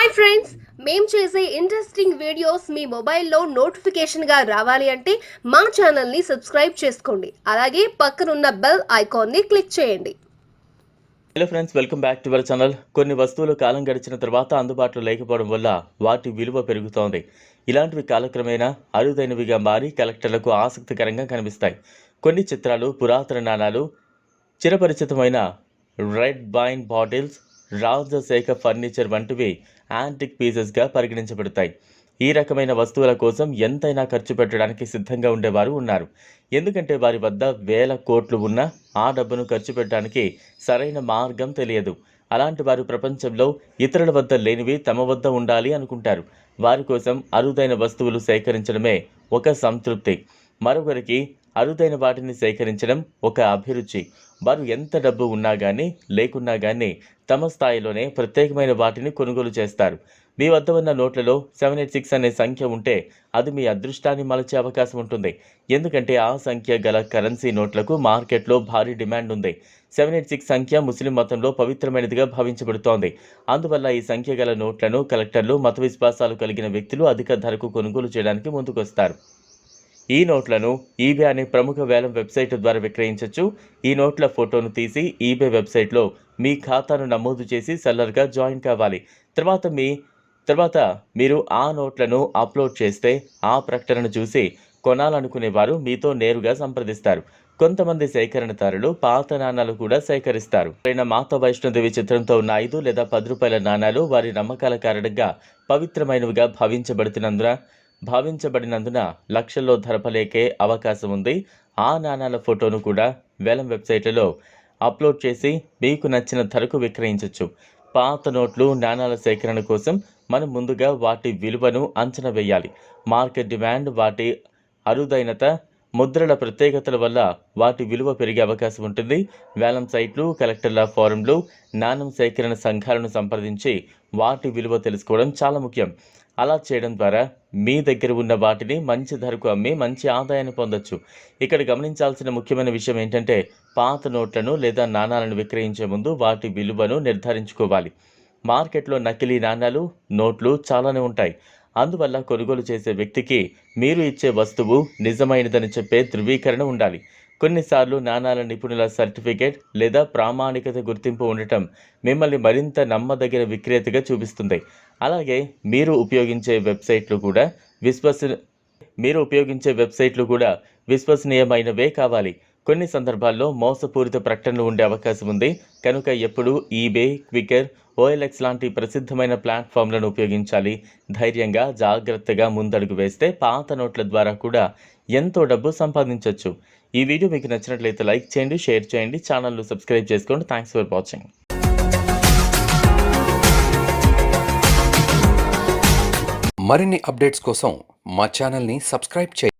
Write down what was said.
Hi friends మేము చేసే interesting videos మీ మొబైల్లో నోటిఫికేషన్గా రావాలి అంటే మా ఛానల్ని సబ్స్క్రైబ్ చేసుకోండి. అలాగే పక్కనున్న బెల్ ఐకాన్ని క్లిక్ చేయండి. Hello friends welcome back to our channel కొన్ని వస్తువులు కాలం గడిచిన తర్వాత అందుబాటులో లేకపోవడం వల్ల వాటి విలువ పెరుగుతోంది. ఇలాంటివి కాలక్రమేణా అరుదైనవిగా మారి కలెక్టర్లకు ఆసక్తికరంగా కనిపిస్తాయి. కొన్ని చిత్రాలు పురాతన నాణాలు చిరపరిచితమైన రెడ్ వైన్ బాటిల్స్ రాజశేఖ ఫర్నిచర్ వంటివి యాంటిక్ పీసెస్గా పరిగణించబడతాయి. ఈ రకమైన వస్తువుల కోసం ఎంతైనా ఖర్చు పెట్టడానికి సిద్ధంగా ఉండేవారు ఉన్నారు. ఎందుకంటే వారి వద్ద వేల కోట్లు ఉన్నా ఆ డబ్బును ఖర్చు పెట్టడానికి సరైన మార్గం తెలియదు. అలాంటి వారు ప్రపంచంలో ఇతరుల వద్ద లేనివి తమ వద్ద ఉండాలి అనుకుంటారు. వారి కోసం అరుదైన వస్తువులు సేకరించడమే ఒక సంతృప్తి. మరొకరికి అరుదైన వాటిని సేకరించడం ఒక అభిరుచి. వారు ఎంత డబ్బు ఉన్నా కానీ లేకున్నా కానీ తమ స్థాయిలోనే ప్రత్యేకమైన వాటిని కొనుగోలు చేస్తారు. మీ వద్ద ఉన్న నోట్లలో సెవెన్ ఎయిట్ సిక్స్ అనే సంఖ్య ఉంటే అది మీ అదృష్టాన్ని మలచే అవకాశం ఉంటుంది. ఎందుకంటే ఆ సంఖ్య గల కరెన్సీ నోట్లకు మార్కెట్లో భారీ డిమాండ్ ఉంది. సెవెన్ ఎయిట్ సిక్స్ సంఖ్య ముస్లిం మతంలో పవిత్రమైనదిగా భావించబడుతోంది. అందువల్ల ఈ సంఖ్య గల నోట్లను కలెక్టర్లు మత విశ్వాసాలు కలిగిన వ్యక్తులు అధిక ధరకు కొనుగోలు చేయడానికి ముందుకొస్తారు. ఈ నోట్లను ఈబే అనే ప్రముఖ వేలం వెబ్సైట్ ద్వారా విక్రయించవచ్చు ఈ నోట్ల ఫోటోను తీసి ఈబే వెబ్సైట్లో మీ ఖాతాను నమోదు చేసి సెల్లర్గా జాయిన్ కావాలి. తర్వాత మీ తర్వాత మీరు ఆ నోట్లను అప్లోడ్ చేస్తే ఆ ప్రకటనను చూసి కొనాలనుకునే వారు మీతో నేరుగా సంప్రదిస్తారు. కొంతమంది సేకరణదారులు పాత నాణాలు కూడా సేకరిస్తారు. ఎవరైనా మాతా వైష్ణోదేవి చిత్రంతో ఉన్న ఐదు లేదా పది రూపాయల నాణాలు వారి నమ్మకాల కారణంగా పవిత్రమైనవిగా భావించబడుతున్నందున భావించబడినందున లక్షల్లో ధరపలేకే అవకాశం ఉంది ఆ నాణాల ఫోటోను కూడా వేలం వెబ్సైట్లలో అప్లోడ్ చేసి మీకు నచ్చిన ధరకు విక్రయించవచ్చు పాత నోట్లు నాణాల సేకరణ కోసం మనం ముందుగా వాటి విలువను అంచనా వేయాలి. మార్కెట్ డిమాండ్ వాటి అరుదైనత ముద్రల ప్రత్యేకతల వల్ల వాటి విలువ పెరిగే అవకాశం ఉంటుంది. వేలం సైట్లు కలెక్టర్ల ఫోరంలు నాణం సేకరణ సంఘాలను సంప్రదించి వాటి విలువ తెలుసుకోవడం చాలా ముఖ్యం. అలా చేయడం ద్వారా మీ దగ్గర ఉన్న వాటిని మంచి ధరకు అమ్మి మంచి ఆదాయాన్ని పొందొచ్చు. ఇక్కడ గమనించాల్సిన ముఖ్యమైన విషయం ఏంటంటే పాత నోట్లను లేదా నాణాలను విక్రయించే ముందు వాటి విలువను నిర్ధారించుకోవాలి. మార్కెట్లో నకిలీ నాణాలు నోట్లు చాలానే ఉంటాయి. అందువల్ల కొనుగోలు చేసే వ్యక్తికి మీరు ఇచ్చే వస్తువు నిజమైనదని చెప్పే ధృవీకరణ ఉండాలి. కొన్నిసార్లు నాణాల నిపుణుల సర్టిఫికేట్ లేదా ప్రామాణికత గుర్తింపు ఉండటం మిమ్మల్ని మరింత నమ్మదగిన విక్రేతగా చూపిస్తుంది. అలాగే మీరు ఉపయోగించే వెబ్సైట్లు కూడా విశ్వస మీరు ఉపయోగించే వెబ్సైట్లు కూడా విశ్వసనీయమైనవే కావాలి. కొన్ని సందర్భాల్లో మోసపూరిత ప్రకటనలు ఉండే అవకాశం ఉంది. కనుక ఎప్పుడు ఈబే క్వికర్ ఓఎల్ఎక్స్ లాంటి ప్రసిద్ధమైన ప్లాట్ఫామ్లను ఉపయోగించాలి. ధైర్యంగా జాగ్రత్తగా ముందడుగు వేస్తే పాత నోట్ల ద్వారా కూడా ఎంతో డబ్బు సంపాదించవచ్చు ఈ వీడియో మీకు నచ్చినట్లయితే లైక్ చేయండి షేర్ చేయండి ఛానల్ను సబ్స్క్రైబ్ చేసుకోండి. Thanks for watching. మరిన్ని అప్డేట్స్ కోసం మా ఛానల్ని సబ్స్క్రైబ్ చేయండి.